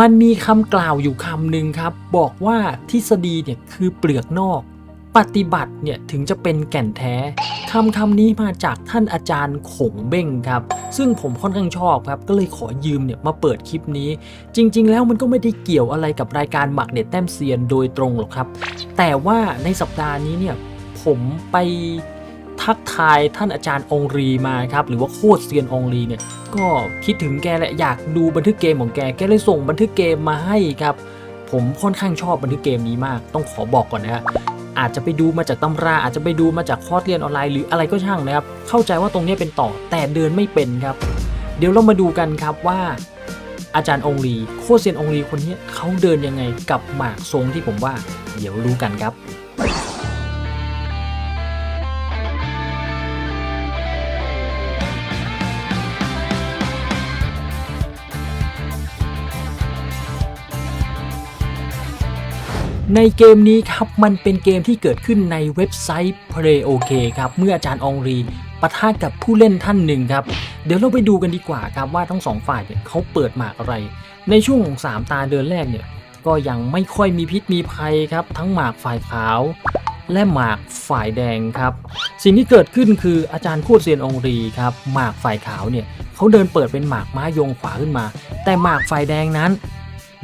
มันมีคำกล่าวอยู่คำหนึ่งครับ บอกว่าทฤษฎีเนี่ยคือเปลือกนอก ปฏิบัติเนี่ยถึงจะเป็นแก่นแท้คำคำนี้มาจากท่านอาจารย์ขงเบ้งครับ ซึ่งผมค่อนข้างชอบครับ ก็เลยขอยืมเนี่ยมาเปิดคลิปนี้ จริง ๆ แล้วมันก็ไม่ได้เกี่ยวอะไรกับรายการหมักเด็ดแต้มเซียนโดยตรงหรอกครับ แต่ว่าในสัปดาห์นี้เนี่ยผมไป ทักทายท่านอาจารย์องรีมาครับหรือว่าโคตรเซียนองรีเนี่ยก็คิดถึงแกแหละอยากดูบันทึกเกมของแกแกเลยส่งบันทึกเกมมาให้ครับ ผมค่อนข้างชอบบันทึกเกมนี้มาก ต้องขอบอกก่อนนะฮะอาจจะไปดูมาจากตำราอาจจะไปดูมาจากคอร์สเรียนออนไลน์หรืออะไรก็ช่างนะครับ เข้าใจว่าตรงนี้เป็นต่อแต่เดินไม่เป็นครับ เดี๋ยวเรามาดูกันครับว่าอาจารย์องลีโคเซียนองลีคนนี้เขาเดินยังไงกับหมากทรงที่ผมว่า เดี๋ยวรู้กันครับ ในเกมนี้ครับมันเป็นเกมที่เกิดขึ้นในเว็บไซต์ Play OK ครับเมื่ออาจารย์องรีปะทะกับผู้เล่นท่านหนึ่งครับ เดี๋ยวเราไปดูกันดีกว่าครับว่าทั้งสองฝ่ายเนี่ยเขาเปิดหมากอะไร ในช่วงของ3ตาเดินแรกเนี่ยก็ยังไม่ค่อยมีพิษมีภัยครับ ทั้งหมากฝ่ายขาว และหมากฝ่ายแดงครับ สิ่งที่เกิดขึ้นคืออาจารย์โคตรเซียนองรีครับหมากฝ่ายขาวเนี่ยเขาเดินเปิดเป็นหมากม้ายงขวาขึ้นมา แต่หมากฝ่ายแดงนั้น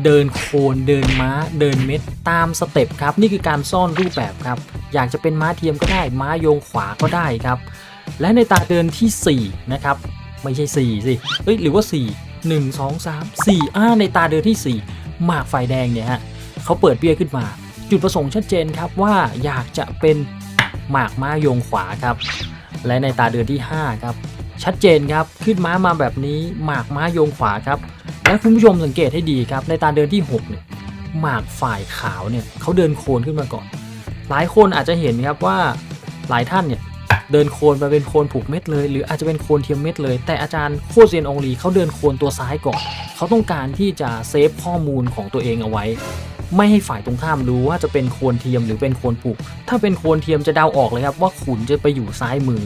เดินโคนเดินม้า เดินเม็ดตามสเต็ปครับ นี่คือการซ่อนรูปแบบครับ อยากจะเป็นม้าเทียมก็ได้ ม้าโยงขวาก็ได้ครับ และในตาเดินทีสี่4 นะครับ ไม่ใช่ 4 สิเอ้ยหรือว่า 4 1 2 3 4อ่าในตาเดินทีสี่4 หมากฝ่ายแดงเนี่ยฮะเขาเปิดเบี้ยขึ้นมา จุดประสงค์ชัดเจนครับว่าอยากจะเป็นหมากม้าโยงขวาครับ และในตาเดือนที่ 5 ครับ ชัดเจนครับ ขึ้นม้ามาแบบนี้ หมากม้าโยงขวาครับ และคุณผู้ชมสังเกตให้ดีครับ ในตาเดินที่6เนี่ยหมากฝ่ายขาวเนี่ยเขาเดินโคนขึ้นมาก่อน หลายคนอาจจะเห็นครับว่าหลายท่านเนี่ยเดินโคนไปเป็นโคนผูกเม็ดเลย หรืออาจจะเป็นโคนเทียมเม็ดเลย แต่อาจารย์โคเซียนองลีเขาเดินโคนตัวซ้ายก่อนเขาต้องการที่จะเซฟข้อมูลของตัวเองเอาไว้ ไม่ให้ฝ่ายตรงข้ามรู้ว่าจะเป็นโคนเทียมหรือเป็นโคนผูก ถ้าเป็นโคนเทียมจะเดาออกเลยครับว่าขุนจะไปอยู่ซ้ายมือ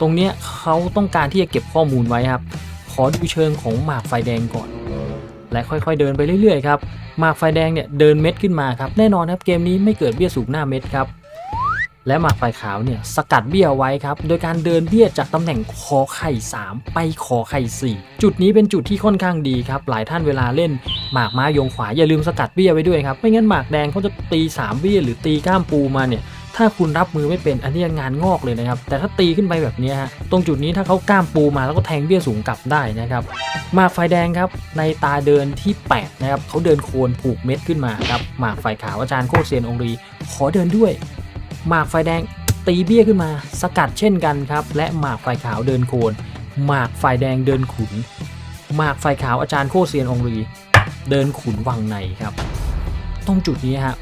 ตรงเนี้ยเขาต้องการที่จะเก็บข้อมูลไว้ครับ ขอดูเชิงของหมากไฟแดงก่อน และค่อยๆเดินไปเรื่อยๆครับหมากไฟแดงเนี่ยเดินเม็ดขึ้นมาครับแน่นอนครับเกมนี้ไม่เกิดเบี้ยสูงหน้าเม็ดครับและหมากไฟขาวเนี่ยสกัดเบี้ยไว้ครับโดยการเดินเบี้ยจากตำแหน่งคอไข่ 3 ไปคอไข่ 4 จุดนี้เป็นจุดที่ค่อนข้างดีครับหลายท่านเวลาเล่น หมากม้ายงขวาอย่าลืมสกัดเบี้ยไว้ด้วยครับไม่งั้นหมากแดงเขาจะตี 3 เบี้ยหรือตีก้ามปูมาเนี่ย ถ้าคุณรับมือไม่เป็นอันนี้งานงอกเลยนะครับ แต่ถ้าตีขึ้นไปแบบนี้ฮะตรงจุดนี้ถ้าเขาก้ามปูมาแล้วก็แทงเบี้ยสูงกลับได้นะครับหมากไฟแดงครับในตาเดินที่8นะครับเขาเดินโคนผูกเม็ดขึ้นมาครับหมากไฟขาวอาจารย์โคตรเซียนองรี ขอเดินด้วย หมากไฟแดงตีเบี้ยขึ้นมา สกัดเช่นกันครับ และหมากไฟขาวเดินโคน หมากไฟแดงเดินขุน หมากไฟขาวอาจารย์โคเซียนองรี เดินขุนวังในครับตรงจุดนี้ฮะ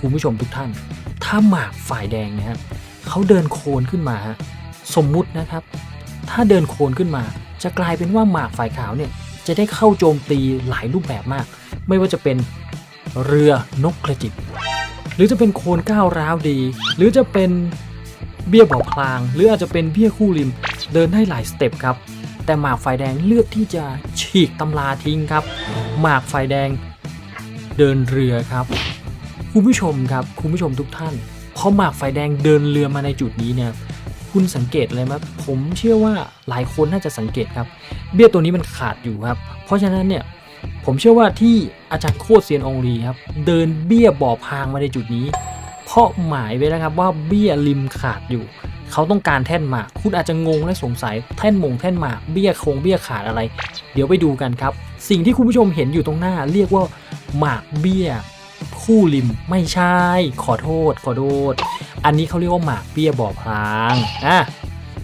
คุณผู้ชมทุกท่าน ถ้าหมากฝ่ายแดงเนี่ยฮะเขาเดินโคนขึ้นมาฮะสมมุตินะครับ ถ้าเดินโคนขึ้นมา จะกลายเป็นว่าหมากฝ่ายขาวเนี่ยจะได้เข้าโจมตีหลายรูปแบบมาก ไม่ว่าจะเป็นเรือนกกระจิบ หรือจะเป็นโคนก้าวร้าวดี หรือจะเป็นเบี้ยบ่อพลาง หรืออาจจะเป็นเบี้ยคู่ริม เดินได้หลายสเต็ปครับ แต่หมากไฟแดงเลือกที่จะฉีกตำราทิ้งครับ หมากไฟแดงเดินเรือครับ คุณผู้ชมครับคุณผู้ชมทุกท่านพอหมากไฟแดงเดินเรือมาในจุดนี้เนี่ยคุณสังเกตอะไรไหมผมเชื่อว่าหลายคนน่าจะสังเกตครับ เบี้ยตัวนี้มันขาดอยู่ครับ เพราะฉะนั้นเนี่ยผมเชื่อว่าที่อาจารย์โคตรเซียนองรีครับเดินเบี้ยบ่อพางมาในจุดนี้ เพราะหมายไว้แล้วครับว่าเบี้ยริมขาดอยู่ เขาต้องการแท่นหมากคุณอาจจะงงและสงสัยแท่นมงแท่นหมากเบี้ยโคงเบี้ยขาดอะไร เดี๋ยวไปดูกันครับ สิ่งที่คุณผู้ชมเห็นอยู่ตรงหน้า เรียกว่าหมากเบี้ย คู่ริมไม่ใช่ ขอโทษ ขอโทษ อันนี้เขาเรียกว่าหมากเบี้ยบ่อพลางอะ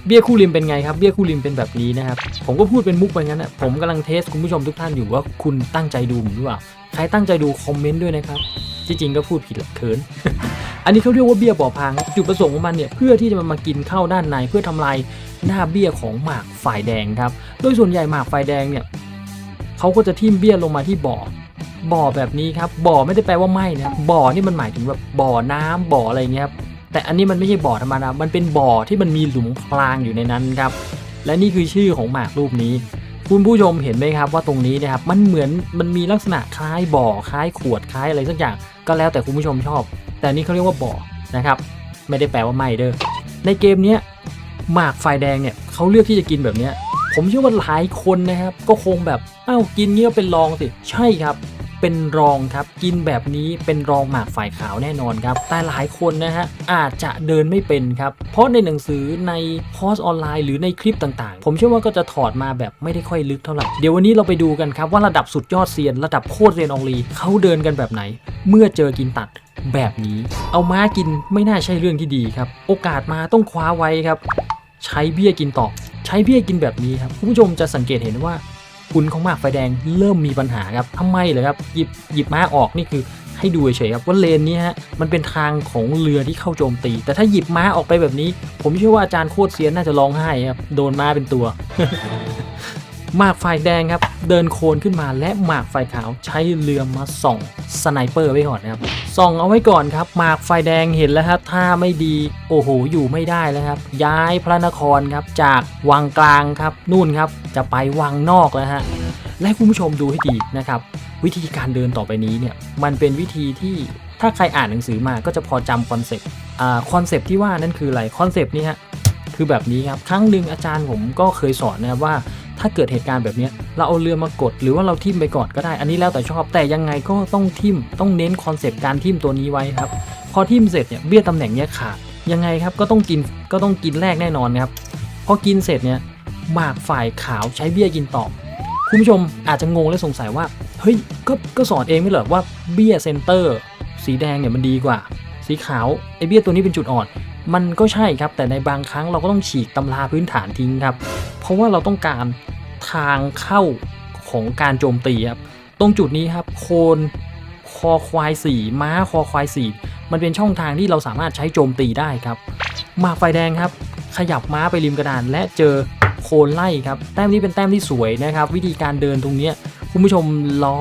เบี้ยคู่ริมเป็นไงครับเบี้ยคู่ริมเป็นแบบนี้นะครับ ผมก็พูดเป็นมุกไปงั้นนะผมกำลังเทสคุณผู้ชมทุกท่านอยู่ว่าคุณตั้งใจดูผมหรือเปล่าใครตั้งใจดูคอมเมนต์ด้วยนะครับที่จริงก็พูดผิดหละเขิน อันนี้เขาเรียกว่าเบี้ยบ่อพลางจุดประสงค์ของมันเนี่ยเพื่อที่จะมากินเข้าด้านในเพื่อทำลายหน้าเบี้ยของหมากฝ่ายแดงครับ โดยส่วนใหญ่หมากฝ่ายแดงเนี่ยเขาก็จะทิ่มเบี้ยลงมาที่บ่อ บ่อแบบนี้ครับบ่อไม่ได้แปลว่าไหม้นะบ่อนี่มันหมายถึงแบบบ่อน้ำบ่ออะไรเงี้ยครับแต่อันนี้มันไม่ใช่บ่อธรรมดามันเป็นบ่อที่มันมีหลุมพรางอยู่ในนั้นครับและนี่คือชื่อของหมากรูปนี้ คุณผู้ชมเห็นไหมครับว่าตรงนี้นะครับมันเหมือนมันมีลักษณะคล้ายบ่อคล้ายขวดคล้ายอะไรสักอย่าง ก็แล้วแต่คุณผู้ชมชอบ แต่นี่เขาเรียกว่าบ่อนะครับไม่ได้แปลว่าไม่เด้อในเกมนี้หมากไฟแดงเนี่ยเขาเลือกที่จะกินแบบเนี้ย ผมเชื่อว่าหลายคนนะครับ ก็คงแบบอ้าวกินเงี้ยเป็นรองสิใช่ครับ เป็นรองครับกินแบบนี้เป็นรองหมากฝ่ายขาวแน่นอนครับ แต่หลายคนนะฮะอาจจะเดินไม่เป็นครับ เพราะในหนังสือในคอร์สออนไลน์หรือในคลิปต่างๆ ผมเชื่อว่าก็จะถอดมาแบบไม่ได้ค่อยลึกเท่าไหร่เดี๋ยววันนี้เราไปดูกันครับว่าระดับสุดยอดเซียน ระดับโคตรเซียนอองลีเขาเดินกันแบบไหน เมื่อเจอกินตัดแบบนี้ เอาม้ากินไม่น่าใช่เรื่องที่ดีครับ โอกาสมาต้องคว้าไว้ครับ ใช้เบี้ยกินต่อ ใช้เบี้ยกินแบบนี้ครับคุณผู้ชมจะสังเกตเห็นว่าคุณของหมากไฟแดงเริ่มมีปัญหาครับทำไมเหรอครับหยิบหยิบม้าออกนี่คือให้ดูเฉยครับว่าเลนนี้ฮะมันเป็นทางของเรือที่เข้าโจมตี แต่ถ้าหยิบม้าออกไปแบบนี้ ผมเชื่อว่าอาจารย์โคตรเซียนน่าจะร้องไห้ครับโดนม้าเป็นตัว หมากไฟแดงครับเดินโคนขึ้นมาและหมากไฟขาวใช้เรือมาส่องสไนเปอร์ไว้ก่อนนะครับส่องเอาไว้ก่อนครับหมากไฟแดงเห็นแล้วครับถ้าไม่ดีโอ้โหอยู่ไม่ได้แล้วครับ ย้ายพระนครครับจากวังกลางครับนู่นครับจะไปวังนอกแล้วฮะและคุณผู้ชมดูให้ดีนะครับวิธีการเดินต่อไปนี้เนี่ยมันเป็นวิธีที่ถ้าใครอ่านหนังสือมาก็จะพอจำคอนเซปต์อ่าคอนเซปต์ที่ว่านั่นคืออะไรคอนเซปต์นี้ฮะคือแบบนี้ครับครั้งหนึ่งอาจารย์ผมก็เคยสอนนะครับว่า ถ้าเกิดเหตุการณ์แบบนี้เราเอาเรือมากด หรือว่าเราทิ่มไปก่อนก็ได้ อันนี้แล้วแต่ชอบ แต่ยังไงก็ต้องทิ่ม ต้องเน้นคอนเซปต์การทิ่มตัวนี้ไว้ครับ พอทิ่มเสร็จเนี่ยเบี้ยตำแหน่งเนี้ยขาด ยังไงครับก็ต้องกิน ก็ต้องกินแรกแน่นอนครับ พอกินเสร็จเนี่ยหมากฝ่ายขาวใช้เบี้ยกินต่อ คุณผู้ชมอาจจะงงและสงสัยว่า เฮ้ย ก็ก็สอนเองไม่เหรอว่าเบี้ยเซนเตอร์ สีแดงเนี่ยมันดีกว่า สีขาวไอเบี้ยตัวนี้เป็นจุดอ่อนมันก็ใช่ครับ แต่ในบางครั้งเราก็ต้องฉีกตำราพื้นฐานทิ้งครับ เพราะว่าเราต้องการ ทางเข้าของการโจมตีครับตรงจุดนี้ครับโคนคอควายสีม้าคอควายสีมันเป็นช่องทางที่เราสามารถใช้โจมตีได้ครับ หมากไฟแดงครับ ขยับม้าไปริมกระดานและเจอโคนไล่ครับแต้มนี้เป็นแต้มที่สวยนะครับ วิธีการเดินตรงนี้คุณผู้ชมล้อ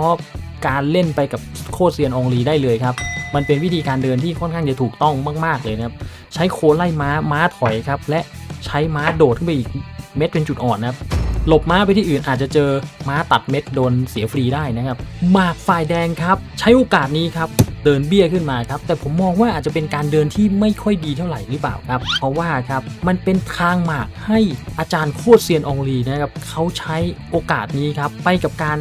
การเล่นไปกับโคเซียนองลีได้เลยครับ มันเป็นวิธีการเดินที่ค่อนข้างจะถูกต้องมาก ๆ เลยนะครับ ใช้โคนไล่ม้าม้าถอยครับ และใช้ม้าโดดขึ้นไปอีกเม็ดเป็นจุดอ่อนนะครับ หลบม้าไปที่อื่นอาจจะเจอม้าตัดเม็ดโดนเสียฟรีได้นะครับหมากฝ่ายแดงครับ ใช้โอกาสนี้ครับเดินเบี้ยขึ้นมาครับ แต่ผมมองว่าอาจจะเป็นการเดินที่ไม่ค่อยดีเท่าไหร่หรือเปล่าครับ เพราะว่าครับมันเป็นทางหมากให้อาจารย์โคตรเซียนองลีนะครับเขาใช้โอกาสนี้ครับไปกับการ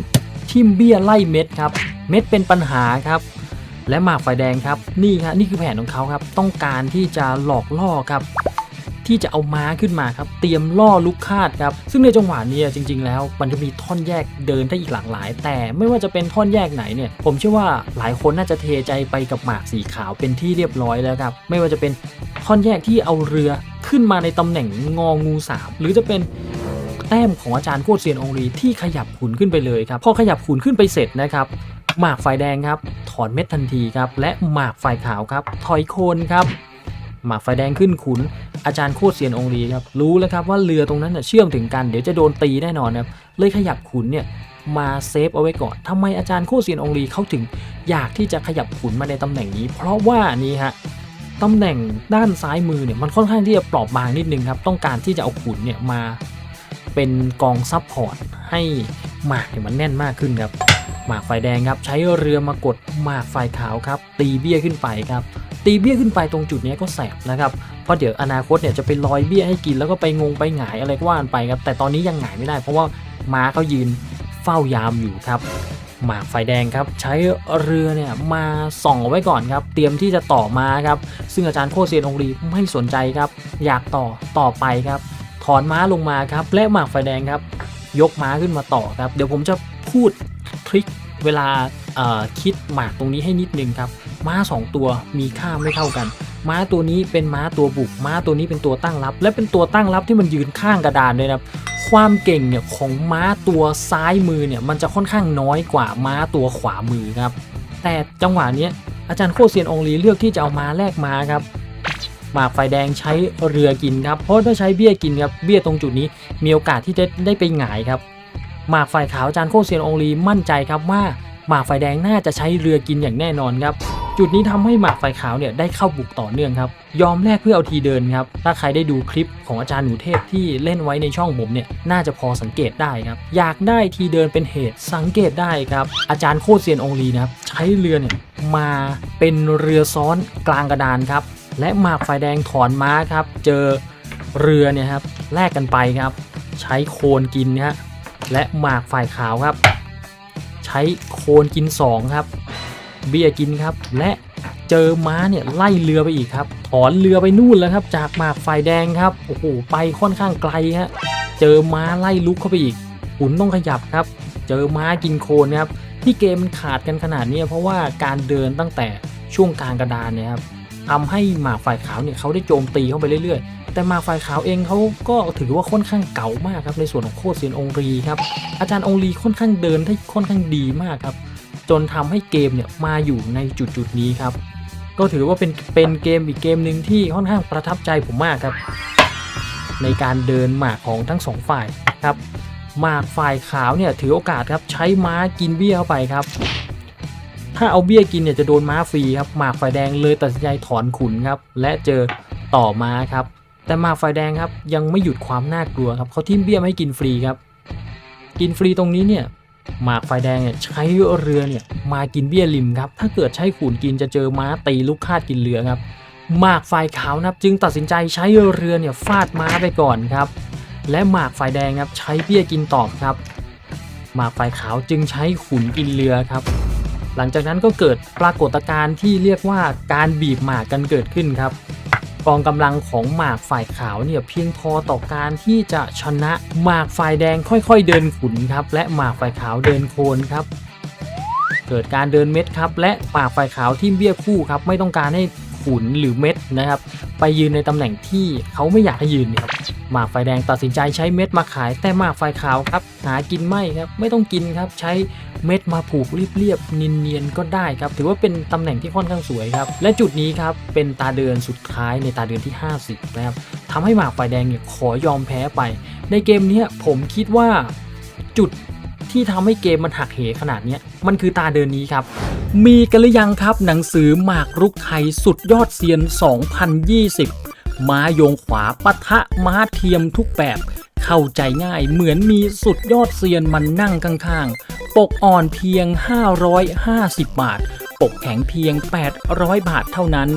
ทิมเบี้ยไล่เม็ดครับเม็ดเป็นปัญหาครับและหมากไฟแดงครับนี่ครับนี่คือแผนของเขาครับต้องการที่จะหลอกล่อครับ ที่จะเอาม้าขึ้นมาครับ เตรียมล่อลูกคาดครับ ซึ่งในจังหวะนี้จริง ๆ แล้ว มันจะมีท่อนแยกเดินได้อีกหลากหลาย แต่ไม่ว่าจะเป็นท่อนแยกไหนเนี่ย ผมเชื่อว่าหลายคนน่าจะเทใจไปกับหมากสีขาวเป็นที่เรียบร้อยแล้วครับ ไม่ว่าจะเป็นท่อนแยกที่เอาเรือขึ้นมาในตำแหน่งงองูสามหรือจะเป็นแต้มของอาจารย์โคตรเซียนองรีที่ขยับขุนขึ้นไปเลยครับ พอขยับขุนขึ้นไปเสร็จนะครับหมากฝ่ายแดงครับ ถอนเม็ดทันทีครับ และหมากฝ่ายขาวครับ ถอยโคนครับ หมากฝ่ายแดงขึ้นขุน อาจารย์โคตรเซียนองรีครับรู้แล้วครับว่าเรือตรงนั้นน่ะเชื่อมถึงกันเดี๋ยวจะโดนตีแน่นอนครับเลยขยับขุนเนี่ยมาเซฟเอาไว้ก่อนทำไมอาจารย์โคตรเซียนองรีเขาถึงอยากที่จะขยับขุนมาในตำแหน่งนี้ เพราะว่านี่ฮะตำแหน่งด้านซ้ายมือเนี่ยมันค่อนข้างที่จะเปราะบางนิดนึงครับต้องการที่จะเอาขุนเนี่ยมา เป็นกองซับพอร์ตให้หมากเนี่ยมันแน่นมากขึ้นครับ หมากไฟแดงครับใช้เรือมากดหมากไฟขาวครับ ตีเบี้ยขึ้นไปครับ ตีเบี้ยขึ้นไปตรงจุดนี้ก็แสบนะครับเพราะเดี๋ยวอนาคตเนี่ยจะไปลอยเบี้ยให้กินแล้วก็ไปงงไปหงายอะไรก็ว่านไปครับ แต่ตอนนี้ยังหงายไม่ได้เพราะว่าม้าเขายืนเฝ้ายามอยู่ครับ หมากไฟแดงครับ ใช้เรือเนี่ยมาส่องไว้ก่อนครับ เตรียมที่จะต่อมาครับ ซึ่งอาจารย์โคเซียนองรีไม่สนใจครับ อยากต่อต่อไปครับ ถอนม้าลงมาครับและหมากไฟแดงครับ ยกม้าขึ้นมาต่อครับ เดี๋ยวผมจะพูดทริคเวลาคิดหมากตรงนี้ให้นิดนึงครับ ม้า 2 ตัวมีค่าไม่เท่ากัน ม้าตัวนี้เป็นม้าตัวบุก ม้าตัวนี้เป็นตัวตั้งรับ และเป็นตัวตั้งรับที่มันยืนข้างกระดานเลยนะครับความเก่งเนี่ยของม้าตัวซ้ายมือเนี่ยมันจะค่อนข้างน้อยกว่าม้าตัวขวามือครับ แต่จังหวะนี้อาจารย์โคเซียนองลีเลือกที่จะเอาม้าแลกม้าครับ หมากไฟแดงใช้เรือกินครับ เพราะถ้าใช้เบี้ยกินครับเบี้ยตรงจุดนี้ มีโอกาสที่จะได้ไปหงายครับหมากไฟขาวอาจารย์โคเซียนองลีมั่นใจครับว่าหมากไฟแดงน่าจะใช้เรือกินอย่างแน่นอนครับ จุดนี้ทำให้หมากไฟขาวเนี่ยได้เข้าบุกต่อเนื่องครับ ยอมแลกเพื่อเอาทีเดินครับ ถ้าใครได้ดูคลิปของอาจารย์หนูเทพที่เล่นไว้ในช่องผมเนี่ยน่าจะพอสังเกตได้ครับ อยากได้ทีเดินเป็นเหตุสังเกตได้ครับ อาจารย์โคเซียนองลีนะครับใช้เรือเนี่ยมาเป็นเรือซ้อนกลางกระดานครับ และหมากไฟแดงถอนม้าครับ เจอเรือเนี่ยครับแลกกันไปครับ ใช้โคนกินนะฮะและหมากฝ่ายขาวครับ ใช้โคนกินสองครับ เบี้ยกินครับ และเจอม้าเนี่ยไล่เรือไปอีกครับถอนเรือไปนู่นแล้วครับ จากหมากฝ่ายแดงครับโอ้โหไปค่อนข้างไกลฮะเจอม้าไล่ลุกเข้าไปอีกขุนต้องขยับครับ เจอม้ากินโคนนะครับที่เกมขาดกันขนาดนี้เพราะว่าการเดินตั้งแต่ช่วงกลางกระดานเนี่ยครับ ทำให้หมากฝ่ายขาวเนี่ยเขาได้โจมตีเข้าไปเรื่อยๆ แต่หมากฝ่ายขาวเองเขาก็ถือว่าค่อนข้างเก่ามากครับในส่วนของโคตรเซียนองรีครับอาจารย์องลีค่อนข้างเดินได้ค่อนข้างดีมากครับจนทำให้เกมเนี่ยมาอยู่ในจุดจุดๆนี้ครับก็ถือว่าเป็นเป็นเกมอีกเกมหนึ่งที่ค่อนข้างประทับใจผมมากครับ ในการเดินหมากของทั้งสองฝ่ายครับหมากฝ่ายขาวเนี่ยถือโอกาสครับใช้ม้ากินเบี้ยเข้าไปครับ ถ้าเอาเบี้ยกินเนี่ยจะโดนม้าฟรีครับหมากฝ่ายแดงเลยตัดสินใจถอนขุนครับและเจอต่อม้าครับ แต่หมากฝ่ายแดงครับยังไม่หยุดความน่ากลัวครับเขาทิ้มเบี้ยให้กินฟรีครับ กินฟรีตรงนี้เนี่ยหมากฝ่ายแดงเนี่ยใช้เรือเนี่ยมากินเบี้ยริมครับถ้าเกิดใช้ขุนกินจะเจอม้าตีลูกคาดกินเรือครับหมากฝ่ายขาวนะครับจึงตัดสินใจใช้เรือเนี่ยฟาดม้าไปก่อนครับ และหมากฝ่ายแดงครับใช้เบี้ยกินตอบครับ หมากฝ่ายขาวจึงใช้ขุนกินเรือครับ หลังจากนั้นก็เกิดปรากฏการณ์ที่เรียกว่าการบีบหมากกันเกิดขึ้นครับกองกำลังของหมากฝ่ายขาวเนี่ยเพียงพอต่อการที่จะชนะหมากฝ่ายแดงค่อยๆเดินขุนครับ และหมากฝ่ายขาวเดินโคนครับ เกิดการเดินเม็ดครับ และหมากฝ่ายขาวที่เบี้ยคู่ครับ ไม่ต้องการให้ ขุนหรือเม็ดนะครับ ไปยืนในตำแหน่งที่เขาไม่อยากให้ยืนครับหมากฝ่ายแดงตัดสินใจใช้เม็ดมาขาย แต่หมากฝ่ายขาวครับ หากินไม่ครับไม่ต้องกินครับ ใช้เม็ดมาผูกเรียบๆเนียนๆก็ได้ครับ ถือว่าเป็นตำแหน่งที่ค่อนข้างสวยครับ และจุดนี้ครับเป็นตาเดินสุดท้ายในตาเดินที่ 50 นะครับทำให้หมากฝ่ายแดงเนี่ยขอยอมแพ้ไป ในเกมนี้ผมคิดว่าจุด ที่ทำให้เกมมันหักเหขนาดนี้มันคือตาเดินนี้ครับ มีกันหรือยังครับหนังสือหมากรุกไทยสุดยอดเซียน 2020 ม้าโยงขวาปะทะม้าเทียมทุกแบบ เข้าใจง่ายเหมือนมีสุดยอดเซียนมันนั่งข้างๆ ปกอ่อนเพียง 550 บาท ปกแข็งเพียง 800 บาทเท่านั้น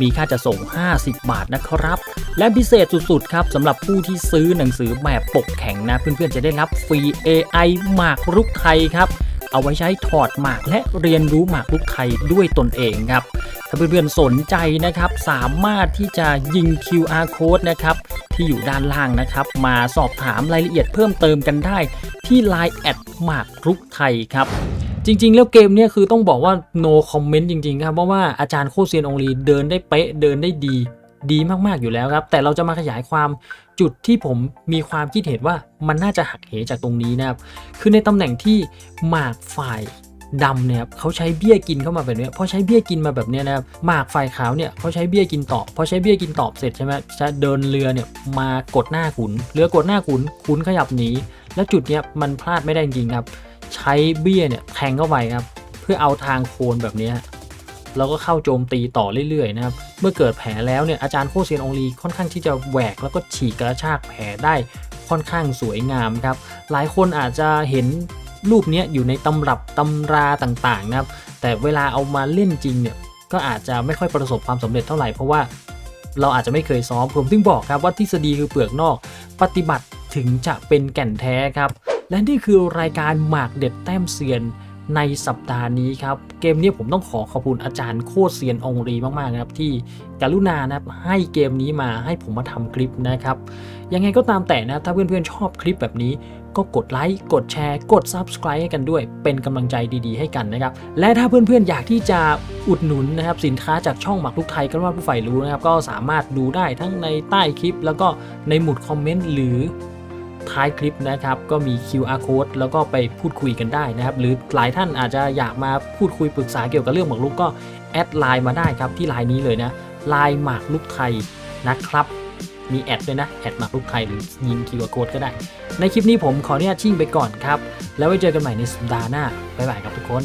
มีค่าจะส่ง 50 บาทนะครับ และพิเศษสุดๆครับสำหรับผู้ที่ซื้อหนังสือแบบปกแข็งนะ เพื่อนๆจะได้รับฟรี AI หมากรุกไทยครับเอาไว้ใช้ถอดหมากและเรียนรู้หมากรุกไทยด้วยตนเองครับ ถ้าเพื่อนๆสนใจนะครับ สามารถที่จะยิง QR code นะครับ ที่อยู่ด้านล่างนะครับ มาสอบถามรายละเอียดเพิ่มเติมกันได้ที่ Line แอดหมากรุกไทยครับ จริง ๆ แล้วเกมเนี้คือต้องบอกว่า no comment จริง ๆ ครับ เพราะว่าอาจารย์โคเซียนองลีเดินได้เป๊ะเดินได้ดี ดีมากๆอยู่แล้วครับ แต่เราจะมาขยายความจุดที่ผมมีความคิดเห็นว่ามันน่าจะหักเหจากตรงนี้นะครับ คือในตำแหน่งที่หมากฝ่ายดำเนี่ยเขาใช้เบี้ยกินเข้ามาแบบนี้พอใช้เบี้ยกินมาแบบนี้นะครับหมากฝ่ายขาวเนี่ยเขาใช้เบี้ยกินตอบพอใช้เบี้ยกินตอบเสร็จใช่ไหมจะเดินเรือเนี่ยมากดหน้าขุนเรือกดหน้าขุนขุนขยับหนีแล้วจุดเนี้ยมันพลาดไม่ได้จริงครับ ใช้เบี้ยเนี่ยแทงเข้าไปครับ เพื่อเอาทางโคนแบบนี้แล้วก็เข้าโจมตีต่อเรื่อยๆนะครับ เมื่อเกิดแผลแล้วเนี่ยอาจารย์โคเซียนองลีค่อนข้างที่จะแหวกแล้วก็ฉีกกระชากแผลได้ค่อนข้างสวยงามครับ หลายคนอาจจะเห็นรูปเนี้ยอยู่ในตำรับตำราต่างๆนะครับ แต่เวลาเอามาเล่นจริงเนี่ยก็อาจจะไม่ค่อยประสบความสำเร็จเท่าไหร่เพราะว่าเราอาจจะไม่เคยซ้อมผมถึงบอกครับว่าทฤษฎีคือเปลือกนอก ปฏิบัติถึงจะเป็นแก่นแท้ครับ และนี่คือรายการหมากเด็ดแต้มเซียนในสัปดาห์นี้ครับ เกมนี้ผมต้องขอขอบคุณอาจารย์โคตรเซียนองรีมากๆนะครับที่กรุณานะครับให้เกมนี้มาให้ผมมาทำคลิปนะครับ ยังไงก็ตามแต่นะถ้าเพื่อนๆชอบคลิปแบบนี้ ก็กดไลค์กดแชร์ กด Subscribe ให้กันด้วย เป็นกำลังใจดีๆให้กันนะครับ และถ้าเพื่อนๆอยากที่จะอุดหนุนนะครับสินค้าจากช่องหมักลูกไทยกันว่าผู้ใฝ่รู้นะครับก็สามารถดูได้ทั้งในใต้คลิป แล้วก็ในหมุดคอมเมนต์หรือ ท้ายคลิปนะครับ ก็มี QR code แล้วก็ไปพูดคุยกันได้นะครับ หรือหลายท่านอาจจะอยากมาพูดคุยปรึกษาเกี่ยวกับเรื่องหมากรุกก็แอดไลน์มาได้ครับที่ไลน์นี้เลยนะไลน์หมากลุกไทยนะครับมีแอดด้วยนะแอดหมากรุกไทยหรือยิง QR code ก็ได้ ในคลิปนี้ผมขออนุญาตชิ่งไปก่อนครับ แล้วไว้เจอกันใหม่ในสัปดาห์หน้าบ๊ายบายครับทุกคน